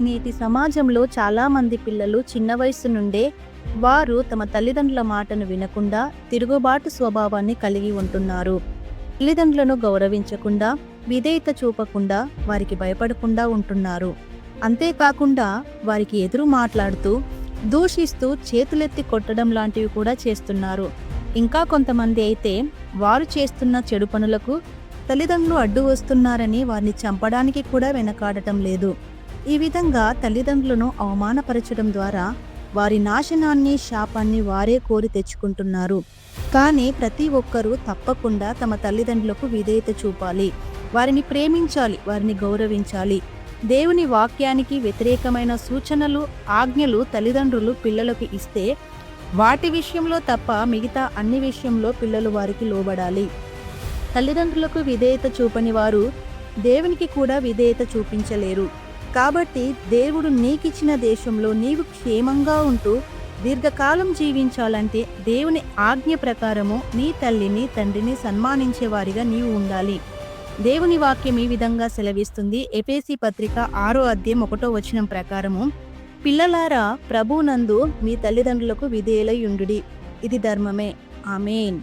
నేటి సమాజంలో చాలామంది పిల్లలు చిన్న వయసు నుండే వారు తమ తల్లిదండ్రుల మాటను వినకుండా తిరుగుబాటు స్వభావాన్ని కలిగి ఉంటున్నారు. తల్లిదండ్రులను గౌరవించకుండా విధేయత చూపకుండా వారికి భయపడకుండా ఉంటున్నారు. అంతేకాకుండా వారికి ఎదురు మాట్లాడుతూ దూషిస్తూ చేతులెత్తి కొట్టడం లాంటివి కూడా చేస్తున్నారు. ఇంకా కొంతమంది అయితే వారు చేస్తున్న చెడు పనులకు తల్లిదండ్రులు అడ్డు వస్తున్నారని వారిని చంపడానికి కూడా వెనకాడటం లేదు. ఈ విధంగా తల్లిదండ్రులను అవమానపరచడం ద్వారా వారి నాశనాన్ని శాపాన్ని వారే కోరి తెచ్చుకుంటున్నారు. కానీ ప్రతి ఒక్కరూ తప్పకుండా తమ తల్లిదండ్రులకు విధేయత చూపాలి. వారిని ప్రేమించాలి వారిని గౌరవించాలి. దేవుని వాక్యానికి వ్యతిరేకమైన సూచనలు ఆజ్ఞలు తల్లిదండ్రులు పిల్లలకు ఇస్తే వాటి విషయంలో తప్ప మిగతా అన్ని విషయంలో పిల్లలు వారికి లోబడాలి. తల్లిదండ్రులకు విధేయత చూపని వారు దేవునికి కూడా విధేయత చూపించలేరు. కాబట్టి దేవుడు నీకిచ్చిన దేశంలో నీవు క్షేమంగా ఉంటూ దీర్ఘకాలం జీవించాలంటే దేవుని ఆజ్ఞ ప్రకారము నీ తల్లిని తండ్రిని సన్మానించేవారిగా నీవు ఉండాలి. దేవుని వాక్యం ఈ విధంగా సెలవిస్తుంది. ఎపేసి పత్రిక ఆరో అధ్యయం ఒకటో వచనం ప్రకారము పిల్లలారా ప్రభునందు మీ తల్లిదండ్రులకు విధేయులై ఇది ధర్మమే. ఆమెన్.